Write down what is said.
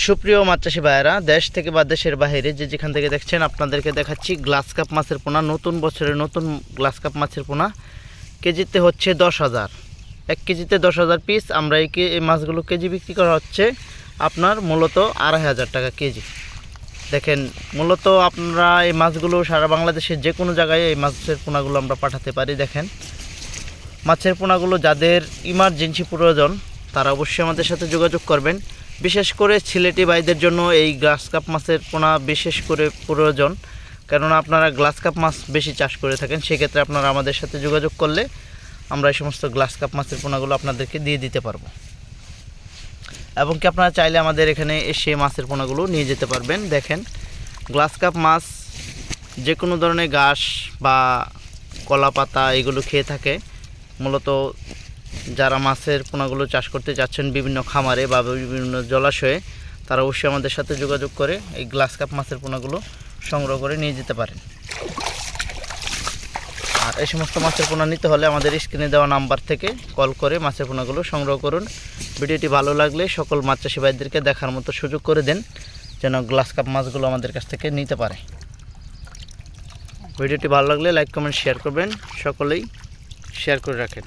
সুপ্রিয় মাছ চাষি ভাইয়েরা, দেশ থেকে বা দেশের বাইরে যে যেখান থেকে দেখছেন, আপনাদেরকে দেখাচ্ছি গ্লাস কাপ মাছের পোনা, নতুন বছরের নতুন গ্লাস কাপ মাছের পোনা। কেজিতে হচ্ছে দশ হাজার। এক কেজিতে দশ হাজার পিস আমরা এই এই মাছগুলো কেজি বিক্রি করা হচ্ছে আপনার মূলত আড়াই হাজার টাকা কেজি। দেখেন, মূলত আপনারা এই মাছগুলো সারা বাংলাদেশের যে কোনো জায়গায় এই মাছের পোনাগুলো আমরা পাঠাতে পারি, দেখেন। মাছের পোনাগুলো যাদের ইমার্জেন্সি প্রয়োজন, তারা অবশ্যই আমাদের সাথে যোগাযোগ করবেন। বিশেষ করে ছেলেটি ভাইদের জন্য এই গ্লাস কাপ মাছের পোনা বিশেষ করে প্রয়োজন। কেননা আপনারা গ্লাস কাপ মাছ বেশি চাষ করে থাকেন, সেক্ষেত্রে আপনারা আমাদের সাথে যোগাযোগ করলে আমরা এই সমস্ত গ্লাস কাপ মাছের পোনাগুলো আপনাদেরকে দিয়ে দিতে পারব। এবং কি আপনারা চাইলে আমাদের এখানে এসে মাছের পোনাগুলো নিয়ে যেতে পারবেন। দেখেন, গ্লাস কাপ মাছ যে কোনো ধরনের ঘাস বা কলা পাতা এগুলো খেয়ে থাকে। মূলত যারা মাছের পোনাগুলো চাষ করতে যাচ্ছেন বিভিন্ন খামারে বা বিভিন্ন জলাশয়ে, তারা অবশ্যই আমাদের সাথে যোগাযোগ করে এই গ্লাস কাপ মাছের পোনাগুলো সংগ্রহ করে নিয়ে যেতে পারেন। আর এই সমস্ত মাছের পোনা নিতে হলে আমাদের স্ক্রিনে দেওয়া নাম্বার থেকে কল করে মাছের পোনাগুলো সংগ্রহ করুন। ভিডিওটি ভালো লাগলে সকল মাছ চাষি ভাইদেরকে দেখার মতো সুযোগ করে দেন, যেন গ্লাস কাপ মাছগুলো আমাদের কাছ থেকে নিতে পারে। ভিডিওটি ভালো লাগলে লাইক, কমেন্ট, শেয়ার করবেন। সকলেই শেয়ার করে রাখেন।